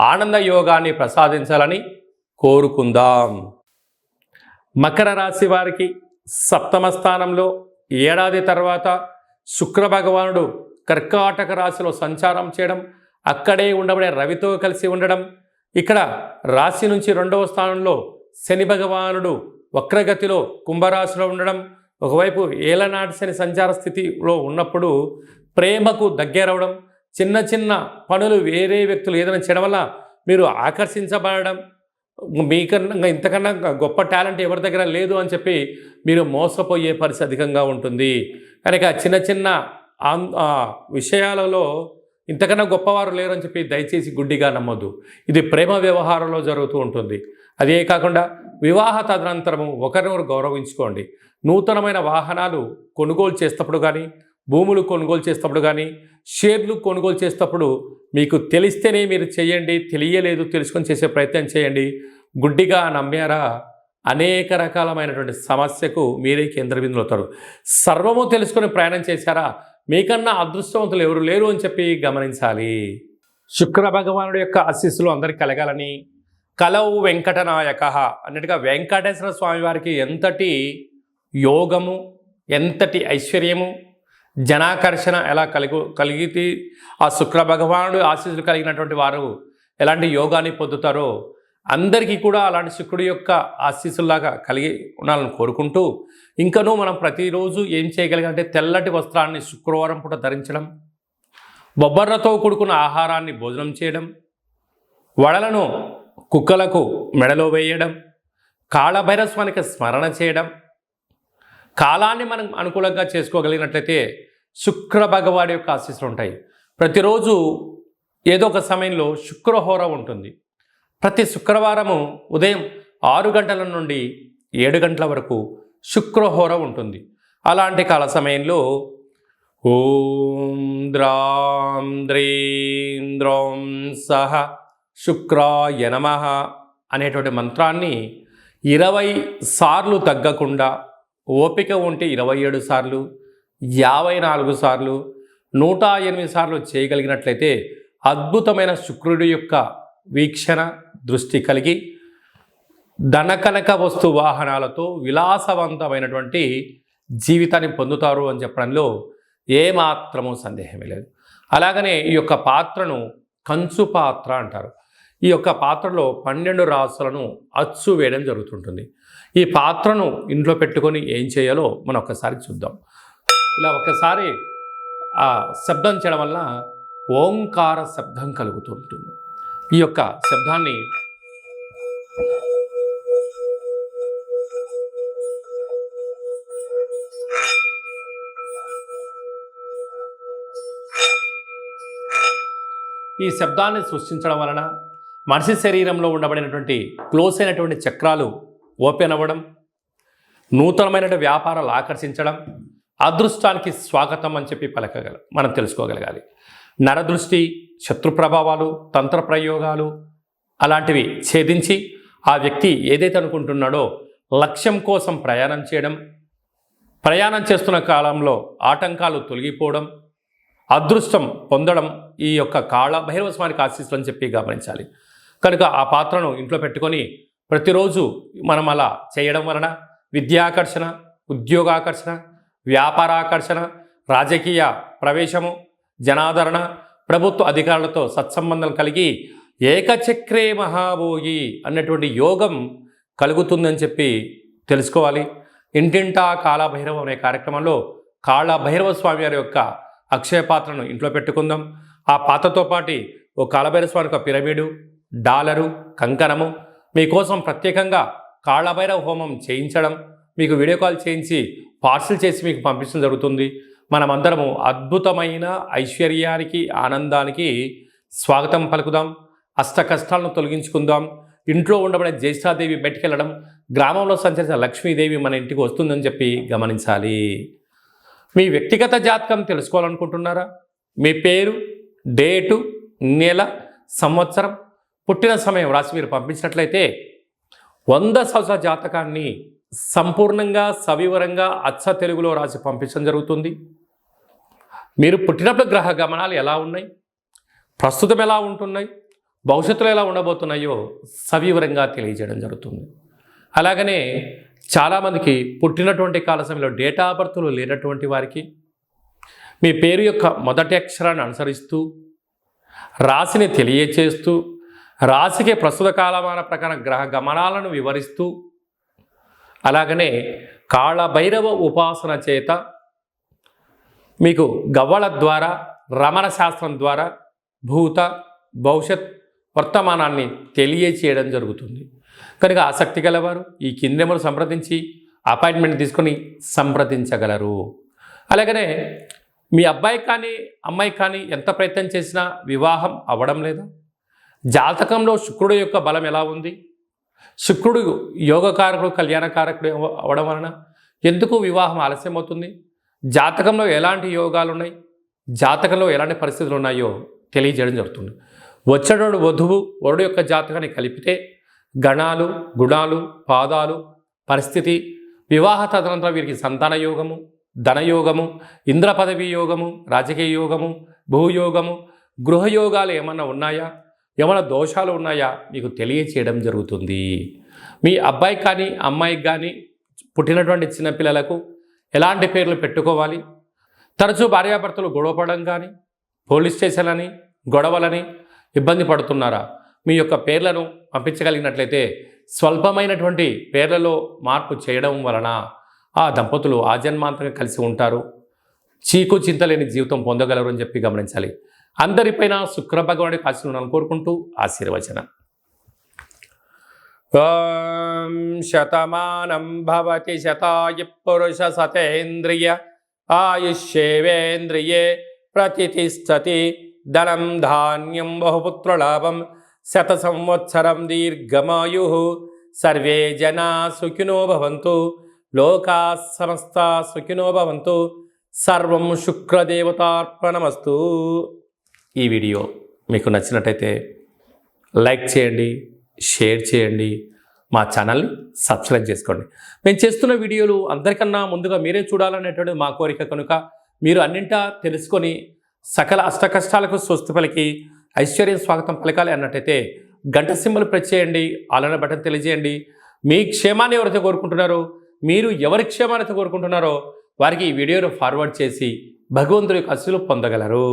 ఆనంద యోగాన్ని ప్రసాదించాలని కోరుకుందాం. మకర రాశి వారికి సప్తమ స్థానంలో ఏడాది తర్వాత శుక్ర భగవానుడు కర్కాటక రాశిలో సంచారం చేయడం అక్కడే ఉండబడే రవితో కలిసి ఉండడం ఇక్కడ రాశి నుంచి రెండవ స్థానంలో శని భగవానుడు వక్రగతిలో కుంభరాశిలో ఉండడం ఒకవైపు ఏలనాటి శని సంచార స్థితిలో ఉన్నప్పుడు ప్రేమకు దగ్గరవడం చిన్న చిన్న పనులు వేరే వ్యక్తులు ఏదైనా చేయడం వల్ల మీరు ఆకర్షించబడడం మీకన్నా ఇంతకన్నా గొప్ప టాలెంట్ ఎవరి దగ్గర లేదు అని చెప్పి మీరు మోసపోయే పరిస్థితి అధికంగా ఉంటుంది. కనుక చిన్న చిన్న విషయాలలో ఇంతకన్నా గొప్పవారు లేరు అని చెప్పి దయచేసి గుడ్డిగా నమ్మొద్దు. ఇది ప్రేమ వ్యవహారంలో జరుగుతూ ఉంటుంది. అదే కాకుండా వివాహ తదనంతరము ఒకరినొకరు గౌరవించుకోండి. నూతనమైన వాహనాలు కొనుగోలు చేసేటప్పుడు కానీ భూములు కొనుగోలు చేసేటప్పుడు కానీ షేర్లు కొనుగోలు చేసేటప్పుడు మీకు తెలిస్తేనే మీరు చేయండి తెలియలేదు తెలుసుకొని చేసే ప్రయత్నం చేయండి. గుడ్డిగా నమ్మారా? అనేక రకాలమైనటువంటి సమస్యకు మీరే కేంద్రబిందులు అవుతారు. సర్వము తెలుసుకొని ప్రయాణం చేశారా? మీకన్నా అదృష్టవంతులు ఎవరు లేరు అని చెప్పి గమనించాలి. శుక్ర భగవానుడి యొక్క ఆశీస్సులు అందరికి కలగాలని కలవు వెంకటనాయక అన్నట్టుగా వెంకటేశ్వర స్వామి వారికి ఎంతటి యోగము ఎంతటి ఐశ్వర్యము జనాకర్షణ ఎలా కలిగి కలిగితే ఆ శుక్ర భగవానుడు ఆశీస్సులు కలిగినటువంటి వారు ఎలాంటి యోగాన్ని పొందుతారో అందరికీ కూడా అలాంటి శుక్రుడి యొక్క ఆశీస్సుల్లాగా కలిగి ఉండాలని కోరుకుంటూ ఇంకనూ మనం ప్రతిరోజు ఏం చేయగలిగంటే తెల్లటి వస్త్రాన్ని శుక్రవారం పూట ధరించడం బొబ్బర్రతో కూడుకున్న ఆహారాన్ని భోజనం చేయడం వడలను కుక్కలకు మెడలో వేయడం కాళభైరస్వానికి స్మరణ చేయడం కాలాన్ని మనం అనుకూలంగా చేసుకోగలిగినట్లయితే శుక్ర భగవాడి యొక్క ఆశీస్సులు ఉంటాయి. ప్రతిరోజు ఏదో ఒక సమయంలో శుక్రహోర ఉంటుంది. ప్రతి శుక్రవారము ఉదయం ఆరు గంటల నుండి ఏడు గంటల వరకు శుక్రహోర ఉంటుంది. అలాంటి కాల సమయంలో ఓం ద్రాం ద్రీం ద్రోం సహ శుక్రాయ నమ అనేటువంటి మంత్రాన్ని ఇరవై సార్లు తగ్గకుండా ఓపిక ఉంటే ఇరవై ఏడు సార్లు యాభై నాలుగు సార్లు నూట ఎనిమిది సార్లు చేయగలిగినట్లయితే అద్భుతమైన శుక్రుడి యొక్క వీక్షణ దృష్టి కలిగి ధనకనక వస్తు వాహనాలతో విలాసవంతమైనటువంటి జీవితాన్ని పొందుతారు అని చెప్పడంలో ఏమాత్రము సందేహమే లేదు. అలాగనే ఈ యొక్క పాత్రను కంచు పాత్ర అంటారు. ఈ యొక్క పాత్రలో పన్నెండు రాసులను అచ్చు వేయడం జరుగుతుంటుంది. ఈ పాత్రను ఇంట్లో పెట్టుకొని ఏం చేయాలో మనం ఒక్కసారి చూద్దాం. ఇలా ఒక్కసారి ఆ శబ్దం చేయడం వల్ల ఓంకార శబ్దం కలుగుతుంటుంది ఈ యొక్క శబ్దాన్ని ఈ శబ్దాన్ని సృష్టించడం వలన మనిషి శరీరంలో ఉండబడినటువంటి క్లోజ్ అయినటువంటి చక్రాలు ఓపెన్ అవ్వడం నూతనమైన వ్యాపారాలు ఆకర్షించడం అదృష్టానికి స్వాగతం అని చెప్పి పలకగల మనం తెలుసుకోగలగాలి. నరదృష్టి శత్రు ప్రభావాలు తంత్ర ప్రయోగాలు అలాంటివి ఛేదించి ఆ వ్యక్తి ఏదైతే అనుకుంటున్నాడో లక్ష్యం కోసం ప్రయాణం చేయడం ప్రయాణం చేస్తున్న కాలంలో ఆటంకాలు తొలగిపోవడం అదృష్టం పొందడం ఈ యొక్క కాళ భైరవ స్వామికి ఆశీస్సులు అని చెప్పి గమనించాలి. కనుక ఆ పాత్రను ఇంట్లో పెట్టుకొని ప్రతిరోజు మనం అలా చేయడం వలన విద్యాకర్షణ ఉద్యోగాకర్షణ వ్యాపారాకర్షణ రాజకీయ ప్రవేశము జనాదరణ ప్రభుత్వ అధికారులతో సత్సంబంధం కలిగి ఏకచక్రే మహాభోగి అన్నటువంటి యోగం కలుగుతుందని చెప్పి తెలుసుకోవాలి. ఇంటింటా కాళభైరవం అనే కార్యక్రమంలో కాళభైరవ స్వామి వారి యొక్క అక్షయ పాత్రను ఇంట్లో పెట్టుకుందాం. ఆ పాత్రతో పాటు ఓ కాళభైరవ స్వామి యొక్క పిరమిడు డాలరు కంకణము మీకోసం ప్రత్యేకంగా కాళ్ళభైరవ హోమం చేయించడం మీకు వీడియో కాల్ చేయించి పార్సిల్ చేసి మీకు పంపించడం జరుగుతుంది. మనమందరము అద్భుతమైన ఐశ్వర్యానికి ఆనందానికి స్వాగతం పలుకుదాం. అష్ట కష్టాలను తొలగించుకుందాం. ఇంట్లో ఉండబడే జ్యేష్ఠాదేవి బయటికెళ్ళడం గ్రామంలో సంచరించిన లక్ష్మీదేవి మన ఇంటికి వస్తుందని చెప్పి గమనించాలి. మీ వ్యక్తిగత జాతకం తెలుసుకోవాలనుకుంటున్నారా? మీ పేరు డేటు నెల సంవత్సరం పుట్టిన సమయం రాసి మీరు పంపించినట్లయితే వంద సంవత్సరాల జాతకాన్ని సంపూర్ణంగా సవివరంగా అచ్చ తెలుగులో రాసి పంపించడం జరుగుతుంది. మీరు పుట్టినప్పుడు గ్రహ గమనాలు ఎలా ఉన్నాయి? ప్రస్తుతం ఎలా ఉంటున్నాయి? భవిష్యత్తులో ఎలా ఉండబోతున్నాయో సవివరంగా తెలియజేయడం జరుగుతుంది. అలాగనే చాలామందికి పుట్టినటువంటి కాల సమయంలో డేటా ఆఫ్ బర్త్లు లేనటువంటి వారికి మీ పేరు యొక్క మొదటి అక్షరాన్ని అనుసరిస్తూ రాశిని తెలియచేస్తూ రాశికి ప్రస్తుత కాలమాన ప్రకారం గ్రహ గమనాలను వివరిస్తూ అలాగనే కాళభైరవ ఉపాసన చేత మీకు గవ్వల ద్వారా రమణ శాస్త్రం ద్వారా భూత భవిష్యత్ వర్తమానాన్ని తెలియచేయడం జరుగుతుంది. కనుక ఆసక్తి గలవారు ఈ కిందెములు సంప్రదించి అపాయింట్మెంట్ తీసుకొని సంప్రదించగలరు. అలాగనే మీ అబ్బాయి కానీ అమ్మాయి కానీ ఎంత ప్రయత్నం చేసినా వివాహం అవ్వడం లేదా జాతకంలో శుక్రుడు యొక్క బలం ఎలా ఉంది? శుక్రుడు యోగకారకుడు కళ్యాణకారకుడు అవడం వలన ఎందుకు వివాహం ఆలస్యం అవుతుంది జాతకంలో ఎలాంటి యోగాలు ఉన్నాయి జాతకంలో ఎలాంటి పరిస్థితులు ఉన్నాయో తెలియజేయడం జరుగుతుంది. వచ్చేటోడు వధువు వరుడు యొక్క జాతకాన్ని కలిపితే గణాలు గుణాలు పాదాలు పరిస్థితి వివాహ తదనంతరం వీరికి సంతాన యోగము ధనయోగము ఇంద్ర పదవి యోగము రాజకీయ యోగము భూయోగము గృహయోగాలు ఏమన్నా ఉన్నాయా? ఏమైనా దోషాలు ఉన్నాయా? మీకు తెలియచేయడం జరుగుతుంది. మీ అబ్బాయి కానీ అమ్మాయికి కానీ పుట్టినటువంటి చిన్నపిల్లలకు ఎలాంటి పేర్లు పెట్టుకోవాలి? తరచూ భార్యాభర్తలు గొడవపడడం కానీ పోలీస్ స్టేషన్లని గొడవలని ఇబ్బంది పడుతున్నారా? మీ యొక్క పేర్లను పంపించగలిగినట్లయితే స్వల్పమైనటువంటి పేర్లలో మార్పు చేయడం వలన ఆ దంపతులు ఆజన్మాంతంగా కలిసి ఉంటారు. చీకు చింతలేని జీవితం పొందగలరు అని చెప్పి గమనించాలి. అందరిపైన శుక్ర భగవానుడి ఆశీర్వాదాలను కోరుకుంటూ ఆశీర్వచనం. ఓం శతమానం భవతి శతాయ పురుష సతేంద్రియ ఆయుష్యేవేంద్రియే ప్రతిష్టతి ధనం ధాన్యం బహుపుత్రలాభం శత సంవత్సరం దీర్ఘమాయు. సర్వే జనా సుఖినో భవంతు లోకా సమస్త సుఖినో భవంతు సర్వం శుక్రదేవతార్పణమస్తు ఈ వీడియో మీకు నచ్చినట్టయితే లైక్ చేయండి షేర్ చేయండి మా ఛానల్ని సబ్స్క్రైబ్ చేసుకోండి. మేము చేస్తున్న వీడియోలు అందరికన్నా ముందుగా మీరే చూడాలనేటువంటి మా కోరిక కనుక మీరు అన్నింటా తెలుసుకొని సకల అష్ట కష్టాలకు స్వస్తి పలికి ఐశ్వర్యం స్వాగతం పలకాలి అన్నట్టయితే గంట సింబల్ ప్రెస్ చేయండి ఆలన బటన్ తెలియజేయండి. మీ క్షేమాన్ని ఎవరైతే కోరుకుంటున్నారో మీరు ఎవరి క్షేమాన్ని కోరుకుంటున్నారో వారికి ఈ వీడియోను ఫార్వర్డ్ చేసి భగవంతుడి యొక్క అస్సులు పొందగలరు.